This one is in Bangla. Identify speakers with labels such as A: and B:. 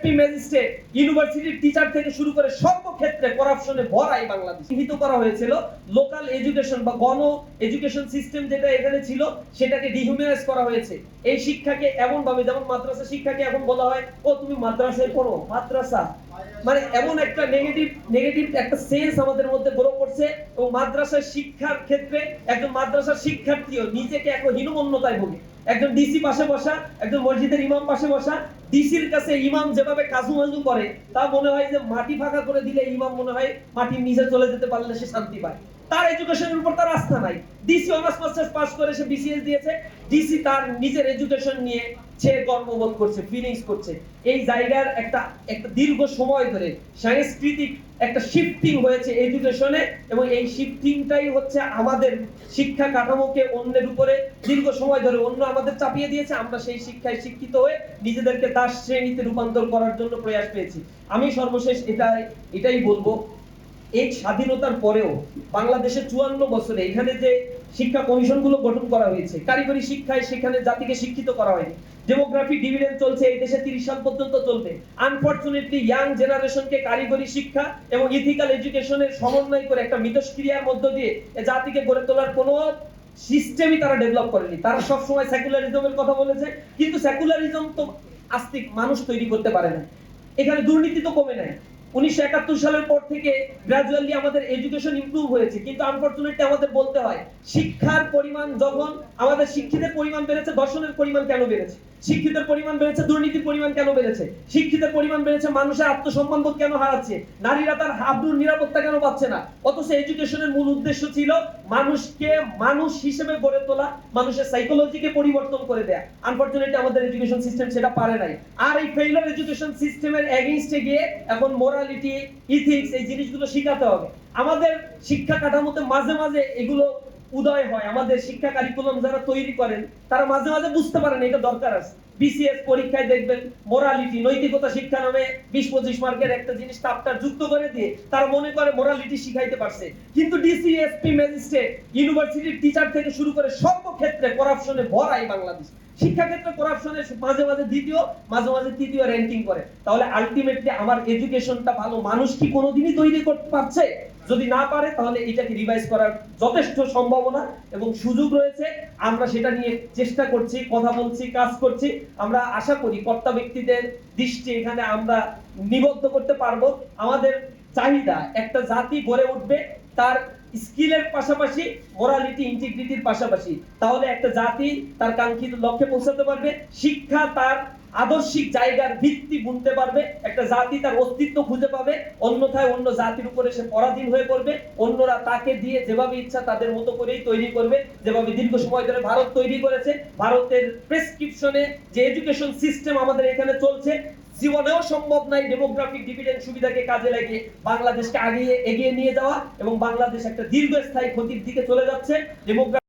A: এসপি ম্যাজিস্ট্রেট ইউনিভার্সিটির টিচার থেকে শুরু করে সর্বক্ষেত্রে করাপশনে ভরা এই বাংলাদেশ। চিহ্নিত করা হয়েছিল লোকাল এডুকেশন বা গণ এডুকেশন সিস্টেম যেটা এখানে ছিল, সেটাকে ডিহিউম্যানাইজ করা হয়েছে। এই শিক্ষাকে এমন ভাবে যেমন মাদ্রাসা শিক্ষাকে এখন বলা হয়, ও তুমি মাদ্রাসায় পড়ো, মাদ্রাসা। মানে এমন একটা নেগেটিভ নেগেটিভ একটা সেন্স আমাদের মধ্যে গ্রো করছে এবং মাদ্রাসার শিক্ষার ক্ষেত্রে একজন মাদ্রাসার শিক্ষার্থীও নিজেকে এখন হীনমন্যতায় ভোগে। একজন ডিসি পাশে বসা, একজন মসজিদের ইমাম পাশে বসা ডিসির কাছে ইমাম যেভাবে কাজু মাজু করে, তা মনে হয় যে মাটি ফাঁকা করে দিলে ইমাম মনে হয় মাটির নিচে চলে যেতে পারলে সে শান্তি পায়। তার এডুকেশনের উপর তার আস্থা নাই। ডিসি অনার্স মাস্টার্স পাস করে সে বিসিএস দিয়েছে। ডিসি তার নিজের এডুকেশন নিয়ে সে গর্ববোধ করছে ফিলিংস করছে। এই জায়গার একটা একটা দীর্ঘ সময় ধরে সাংস্কৃতিক একটা শিফটিং হয়েছে এডুকেশনে এবং এই শিফটিংটাই হচ্ছে আমাদের শিক্ষা কাঠামোকে অন্যের উপরে দীর্ঘ সময় ধরে অন্য আমাদের চাপিয়ে দিয়েছে। আমরা সেই শিক্ষায় শিক্ষিত হয়ে নিজেদেরকে দাস শ্রেণীতে রূপান্তর করার জন্য প্রয়াস পেয়েছি। আমি সর্বশেষ এটাই এটাই বলব, এই স্বাধীনতার পরেও বাংলাদেশের চুয়ান্ন বছরে এখানে যে শিক্ষা কমিশনগুলো গঠন করা হয়েছে, কারিগরি শিক্ষায় সেখানে জাতিকে শিক্ষিত করা হয়নি, ডেমোগ্রাফি ডিভিডেন্ড চলছে, এই দেশে তিরিশ সাল পর্যন্ত চলবে। আনফরচুনেটলি ইয়াং জেনারেশনকে কারিগরি শিক্ষা এবং ইথিক্যাল এডুকেশনের সমন্বয় করে একটা মিথস্ক্রিয়ার মধ্য দিয়ে জাতিকে গড়ে তোলার কোনো সিস্টেমই তারা ডেভেলপ করেনি। তারা সব সময় সেকুলারিজমের কথা বলেছে, কিন্তু সেকুলারিজম তো আস্তিক মানুষ তৈরি করতে পারে না। এখানে দুর্নীতি তো কমে নাই। উনিশশো একাত্তর সালের পর থেকে গ্রাজুয়ালি আমাদের এডুকেশন ইমপ্রুভ হয়েছে। কিন্তু আনফরচুনেটলি আমাদের বলতে হয়, শিক্ষার পরিমাণ যখন আমাদের শিক্ষিতের পরিমাণ বেড়েছে, দর্শনের পরিমাণ কেন বেড়েছে? শিক্ষিতের পরিমাণ বেড়েছে, দুর্নীতির পরিমাণ কেন বেড়েছে? শিক্ষিতের পরিমাণ বেড়েছে, মানুষের আত্মসম্মান বোধ কেন হারাচ্ছে? নারীরা তার হাবুর নিরাপত্তা কেন পাচ্ছে না? অথচ এডুকেশনের মূল উদ্দেশ্য ছিল মানুষকে মানুষ হিসেবে গড়ে তোলা, মানুষের সাইকোলজিকে পরিবর্তন করে দেয়া। আনফরচুনেটলি আমাদের এডুকেশন সিস্টেম সেটা পারে নাই। আর এই ফেইলার এডুকেশন সিস্টেমের এগেইনস্টে গিয়ে এখন মোরালিটি ইথিক্স এই জিনিসগুলো শিখাতে হবে। আমাদের শিক্ষা কাঠামোতে মাঝে মাঝে এগুলো উদয় হয়। আমাদের শিক্ষা কারিকুলাম যারা তৈরি করেন, তারা মাঝে মাঝে বুঝতে পারেন এটা দরকার আছে। বিসিএস পরীক্ষায় দেখবেন মোরালিটি নৈতিকতা শিক্ষা নামে বিশ পঁচিশ মার্কের একটা জিনিস চাপ্টার যুক্ত করে দিয়ে তারা মনে করে মোরালিটি শিখাইতে পারছে। কিন্তু ডিসিএসপি ম্যাজিস্ট্রেট ইউনিভার্সিটির টিচার থেকে শুরু করে সর্বক্ষেত্রে করাপশনে ভরা এই বাংলাদেশ। শিক্ষাক্ষেত্রে করাপশনের মাঝে মাঝে দ্বিতীয়, মাঝে মাঝে তৃতীয় র্যাঙ্কিং করে। তাহলে আলটিমেটলি আমার এডুকেশনটা ভালো মানুষ কি কোনোদিনই তৈরি করতে পারছে? যদি না পারে, তাহলে এটাকে রিভাইজ করার যথেষ্ট সম্ভাবনা এবং সুযোগ রয়েছে। আমরা সেটা নিয়ে চেষ্টা করছি, কথা বলছি, কাজ করছি। আমরা আশা করি কর্তা ব্যক্তিদের দৃষ্টি এখানে আমরা নিবদ্ধ করতে পারব। আমাদের চাহিদা একটা জাতি গড়ে উঠবে, তার স্কিলের পাশাপাশি মোরালিটি ইন্টিগ্রিটির পাশাপাশি। তাহলে একটা জাতি তার কাঙ্ক্ষিত লক্ষ্যে পৌঁছাতে পারবে, শিক্ষা তার আদর্শিক জায়গার ভিত্তি বুনতে পারবে, একটা জাতি তার অস্তিত্ব খুঁজে পাবে, অন্যথায় অন্য জাতির উপরে সে পরাধীন হয়ে পড়বে, অন্যরা তাকে দিয়ে যেভাবে ইচ্ছা তাদের মতো করেই তৈরি করবে, যেভাবে দীর্ঘ সময় ধরে ভারত তৈরি করেছে। ভারতের প্রেসক্রিপশনে যে এডুকেশন সিস্টেম আমাদের এখানে চলছে জীবনেও সম্ভব নাই ডেমোগ্রাফিক ডিভিডেন্ড সুবিধাকে কাজে লাগিয়ে বাংলাদেশকে আগিয়ে, এগিয়ে নিয়ে যাওয়া এবং বাংলাদেশ একটা দীর্ঘস্থায়ী ক্ষতির দিকে চলে যাচ্ছে। ডেমোগ্রাফি